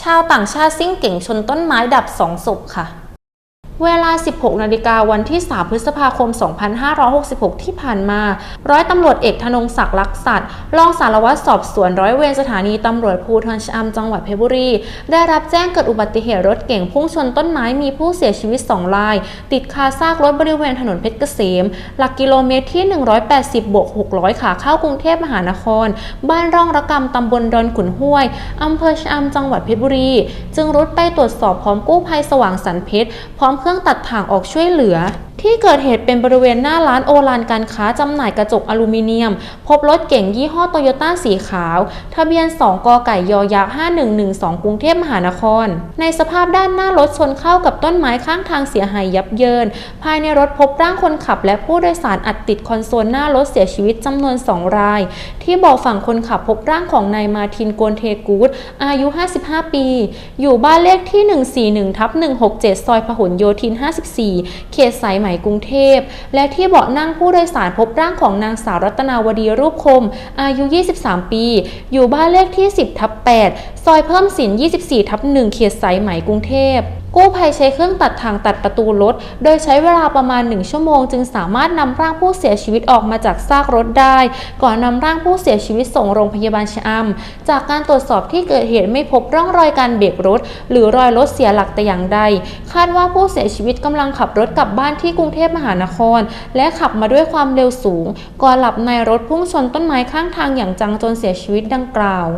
ชาวต่างชาติซิ่งเก่งชนต้นไม้ดับสองศพค่ะ เวลา 16 นาฬิกาวันที่ 3 พฤษภาคม 2566 ที่ผ่านมา ร้อยตำรวจเอกธนงศักดิ์ลักษัตว์รองสารวัตรสอบสวนร้อยเวรสถานีตำรวจภูธรชอำจังหวัดเพชรบุรี ได้รับแจ้งเกิดอุบัติเหตุรถเก่งพุ่งชนต้นไม้มีผู้เสียชีวิต 2 ราย ติดคาซากรถบริเวณถนนเพชรเกษม หลักกิโลเมตรที่ 180บวก600 ขาเข้ากรุงเทพมหานคร บ้านร่องระกำตำบลดอนขุนห้วยอำเภอชอำจังหวัดเพชรบุรี จึงรุดไปตรวจสอบพร้อมกู้ภัยสว่างสรรเพชรพร้อมเครื่องตัดถ่างออกช่วยเหลือ ที่เกิดเหตุเป็นบริเวณหน้าร้านโอลานการค้าจำหน่ายกระจกอลูมิเนียม พบรถเก๋งยี่ห้อโตโยต้าสีขาว ทะเบียน 2 กไก่ยอยักษ์5112 กรุงเทพมหานคร ในสภาพด้านหน้ารถชนเข้ากับต้นไม้ข้างทางเสียหายยับเยิน ภายในรถพบร่างคนขับและผู้โดยสารอัดติดคอนโซลหน้ารถเสียชีวิตจำนวน 2 ราย ที่เบอกฝั่งคนขับพบร่างของนายมาทินโกนเทกูดอายุ 55 ปี อยู่บ้านเลขที่ 141ทับ167 ซอยพหลโยธิน 54 เขตสายไหมกรุงเทพ และที่เบาะนั่งผู้โดยสารพบร่างของนางสาวรัตนาวดีรูปคม อายุ 23 ปี อยู่บ้านเลขที่ 10 ทับ 8 ซอยเพิ่มสิน 24 ทับ 1 เขตสายไหมกรุงเทพ กู้ภัยใช้เครื่องตัดทางตัดประตูรถ โดยใช้เวลาประมาณ 1 ชั่วโมง จึงสามารถนำร่างผู้เสียชีวิตออกมาจากซากรถได้ ก่อนนำร่างผู้เสียชีวิตส่งโรงพยาบาลชะอำจากการตรวจสอบที่เกิดเหตุไม่พบร่องรอยการเบรกรถ หรือรอยรถเสียหลักแต่อย่างใด คาดว่าผู้เสียชีวิตกำลังขับรถกลับบ้านที่กรุงเทพมหานคร และขับมาด้วยความเร็วสูง ก่อนหลับในรถพุ่งชนต้นไม้ข้างทางอย่างจังจนเสียชีวิตดังกล่าว